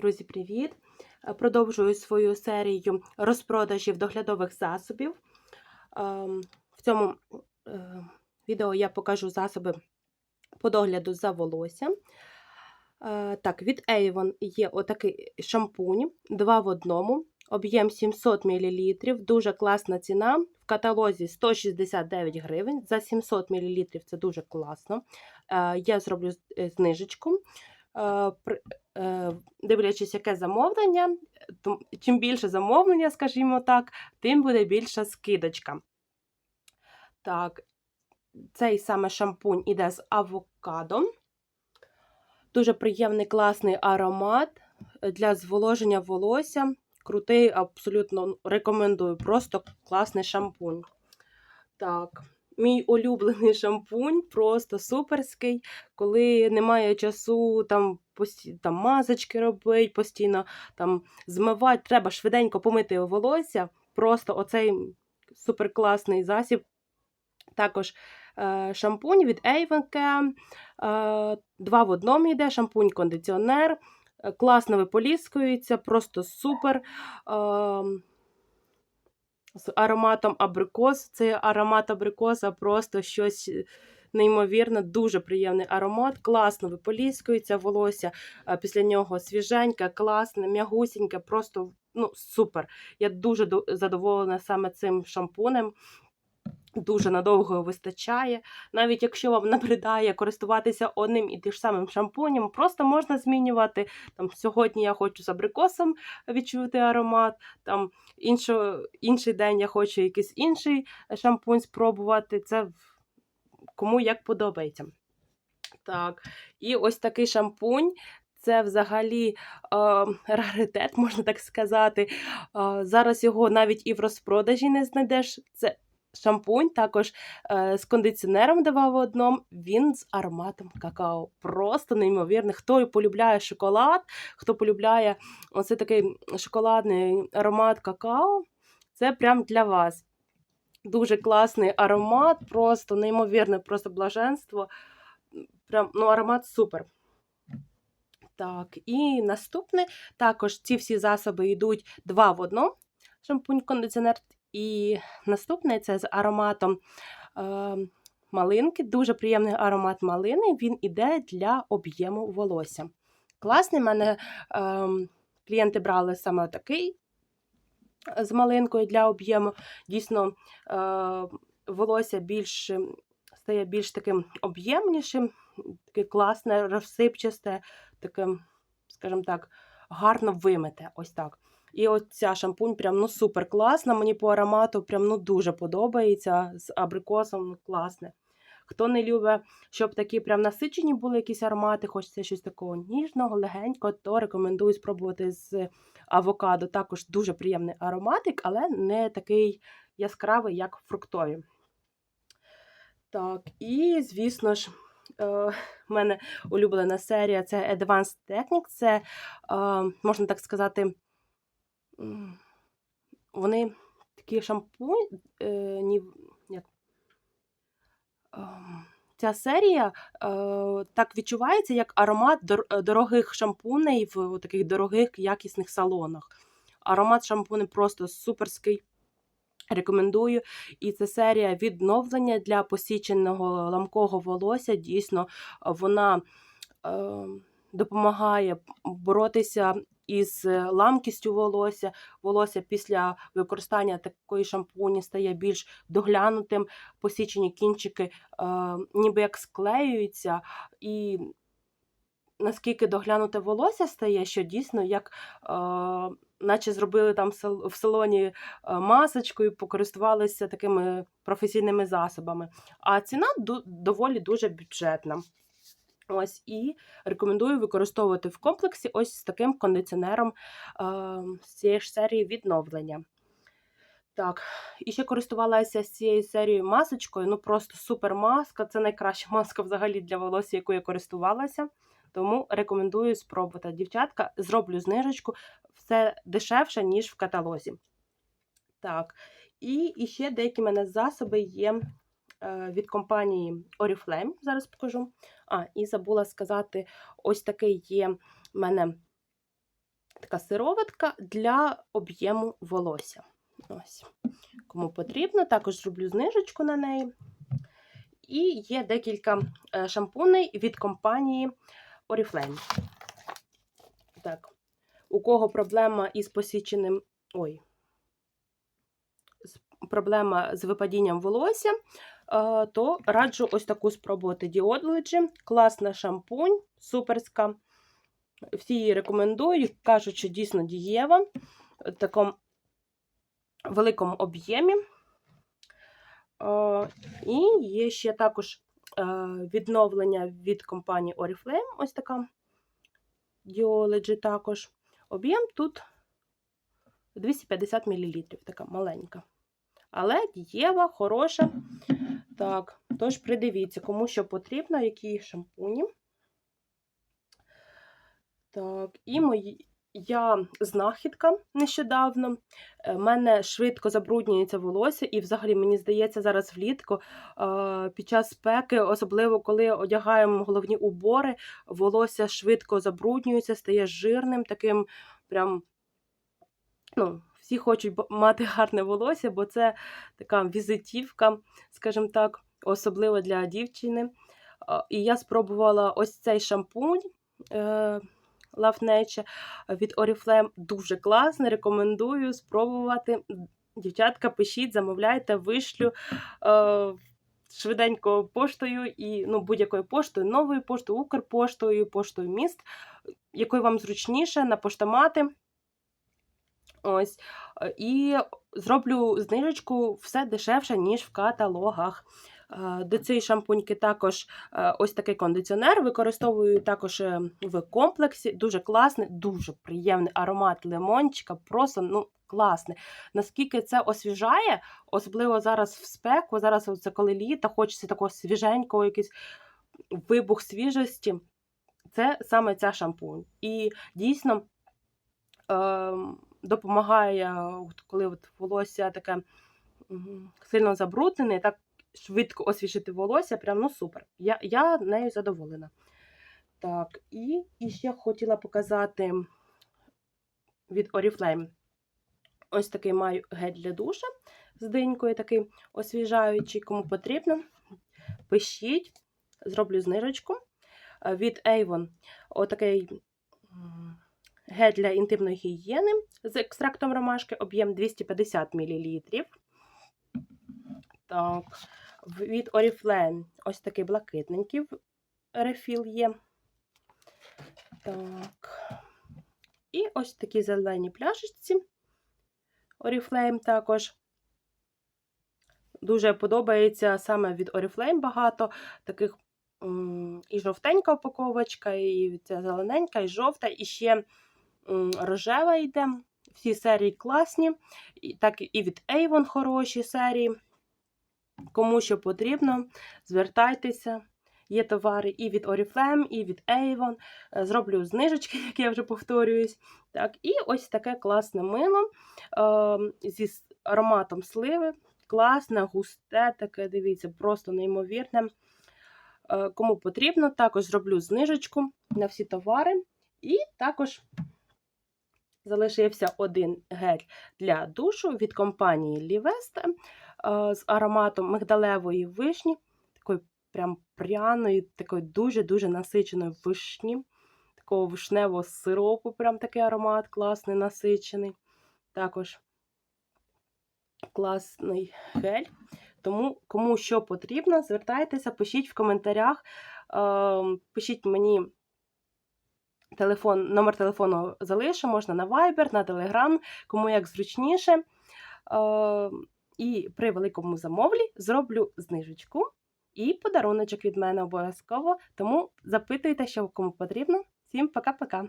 Друзі, привіт! Е, Продовжую свою серію розпродажів доглядових засобів. Ем, В цьому е, відео я покажу засоби по догляду за волоссям. Е, Так, від Avon є отакий шампунь, два в одному, об'єм 700 мл, дуже класна ціна. В каталозі 169 гривень. За 700 мл це дуже класно. Я зроблю знижечку. Е, е, Дивлячись, яке замовлення, чим більше замовлення, скажімо так, тим буде більша скидочка. Так, цей саме шампунь іде з авокадо. Дуже приємний класний аромат для зволоження волосся. Крутий, абсолютно рекомендую. Просто класний шампунь. Так, мій улюблений шампунь, просто суперський. Коли немає часу там, пості... там мазочки робити, постійно там змивати, треба швиденько помити волосся. Просто оцей суперкласний засіб. Також е, шампунь від Avon Е, два в одному йде, шампунь-кондиціонер. Е, Класно виполіскується, просто супер. Е, з ароматом абрикос. Це аромат абрикоса просто щось Неймовірно, дуже приємний аромат, класно виполіскується волосся, після нього свіженьке, класне, м'ягусіньке, просто ну, супер. Я дуже задоволена саме цим шампунем. Дуже надовго вистачає. Навіть якщо вам набридає користуватися одним і тим ж самим шампунем, просто можна змінювати. Там, сьогодні я хочу з абрикосом відчути аромат, там, іншо, інший день я хочу якийсь інший шампунь спробувати. Це кому як подобається. Так, і ось такий шампунь. Це взагалі е, раритет, можна так сказати. Е, зараз його навіть і в розпродажі не знайдеш. Це шампунь, також е, з кондиціонером давав в одному. Він з ароматом какао. Просто неймовірний. Хто полюбляє шоколад, хто полюбляє оце такий шоколадний аромат какао, це прям для вас. Дуже класний аромат, просто неймовірне, просто блаженство. Прям, ну, аромат супер. Так, і наступне також ці всі засоби йдуть два в одному. Шампунь, кондиціонер. І наступне це з ароматом е, малинки. Дуже приємний аромат малини. Він іде для об'єму волосся. Класний, мене е, клієнти брали саме такий з малинкою для об'єму. Дійсно, е, волосся більш стає більш таким об'ємнішим, таке класне, розсипчасте, таке, скажімо так, гарно вимите. Ось так. І от ця шампунь прям ну супер класна. Мені по аромату прям ну дуже подобається. З абрикосом ну, класне. Хто не любить, щоб такі прям насичені були якісь аромати, хочеться щось такого ніжного, легенького, то рекомендую спробувати з авокадо. Також дуже приємний ароматик, але не такий яскравий, як фруктові. Так, і, звісно ж, е, в мене улюблена серія це Advanced Technique. Це, е, можна так сказати, вони такі шампунь, е, ем, ця серія е, так відчувається, як аромат дор- дорогих шампуней в таких дорогих якісних салонах. Аромат шампуни просто суперський. Рекомендую. І це серія відновлення для посіченого ламкого волосся. Дійсно, вона е, допомагає боротися із ламкістю волосся. Волосся після використання такої шампуні стає більш доглянутим, посічені кінчики е, ніби як склеюються. І наскільки доглянуте волосся стає, що дійсно як. Е, Наче зробили там в салоні е, масочкою, покористувалися такими професійними засобами. А ціна доволі дуже бюджетна. Ось і рекомендую використовувати в комплексі ось з таким кондиціонером е, з цієї ж серії відновлення. Так, і ще користувалася цією серією масочкою. Ну просто супер маска. Це найкраща маска взагалі для волосся, якою я користувалася. Тому рекомендую спробувати. Дівчатка, зроблю знижечку. Все дешевше, ніж в каталозі. Так, і, і ще деякі в мене засоби є від компанії Oriflame. Зараз покажу. А, і забула сказати: ось такий є в мене така сироватка для об'єму волосся. Ось. Кому потрібно, також зроблю знижечку на неї. І є декілька е, шампуней від компанії Oriflame. Так. У кого проблема із посіченим. Ой. Проблема з випадінням волосся, е, то раджу ось таку спробувати Діодледжі. Класна шампунь, суперська. Всі її рекомендую, кажуть, що дійсно дієва в такому великому об'ємі. Е, І є ще також е, відновлення від компанії Oriflame. Ось така Діоледжі також. Об'єм тут 250 мл, така маленька. Але дієва, хороша. Так, тож придивіться, кому що потрібно, які шампуні. Так, і мої. Я знахідка нещодавно. У мене швидко забруднюється волосся, і взагалі мені здається, зараз влітку е, під час спеки, особливо коли одягаємо головні убори, волосся швидко забруднюється, стає жирним, таким прям. Ну, всі хочуть мати гарне волосся, бо це така візитівка, скажімо так, особливо для дівчини. І я спробувала ось цей шампунь е, Love Nature від Oriflame. Дуже класний, рекомендую спробувати. Дівчатка, пишіть, замовляйте, вишлю е, швиденько поштою і ну, будь-якою поштою, новою поштою, Укрпоштою, поштою міст, якою вам зручніше на поштомати. Ось. Е, І зроблю знижечку все дешевше, ніж в каталогах. Е, До цієї шампуньки також е, ось такий кондиціонер. Використовую також в комплексі. Дуже класний, дуже приємний аромат лимончика. Просто ну, класний. Наскільки це освіжає, особливо зараз в спеку, зараз це коли літо, хочеться такого свіженького, якийсь вибух свіжості. Це саме ця шампунь. І дійсно. ем, допомагає, от коли от волосся таке сильно забруднене, так швидко освіжити волосся, прям ну супер. Я, я нею задоволена. Так, і, і ще хотіла показати від Oriflame. Ось такий маю гель для душа з динькою, такий освіжаючий, кому потрібно. Пишіть, зроблю знижечку. Е, Від Avon отакий гель для інтимної гігієни з екстрактом ромашки, об'єм 250 мл. Так, від Oriflame ось такий блакитненький рефіл є. Так. І ось такі зелені пляшечці. Oriflame також. Дуже подобається саме від Oriflame багато таких і жовтенька упаковочка, і ця зелененька, і жовта, і ще рожева йде. Всі серії класні. Так і від Avon хороші серії. Кому що потрібно, звертайтеся. Є товари і від Oriflame, і від Avon. Е, Зроблю знижечки, як я вже повторююсь. Так, і ось таке класне мило е, зі ароматом сливи. Класне, густе, таке, дивіться, просто неймовірне. Е, Кому потрібно, також зроблю знижечку на всі товари. І також залишився один гель для душу від компанії Liveste е, з ароматом мигдалевої вишні, такої прям пряної, такої дуже-дуже насиченої вишні, такого вишневого сиропу, прям такий аромат класний, насичений. Також класний гель. Тому, кому що потрібно, звертайтеся, пишіть в коментарях, е, пишіть мені телефон, номер телефону залишу, можна на Viber, на Telegram, кому як зручніше. Е, і при великому замовлі зроблю знижечку і подаруночок від мене обов'язково. Тому запитуйте, що кому потрібно. Всім пока-пока!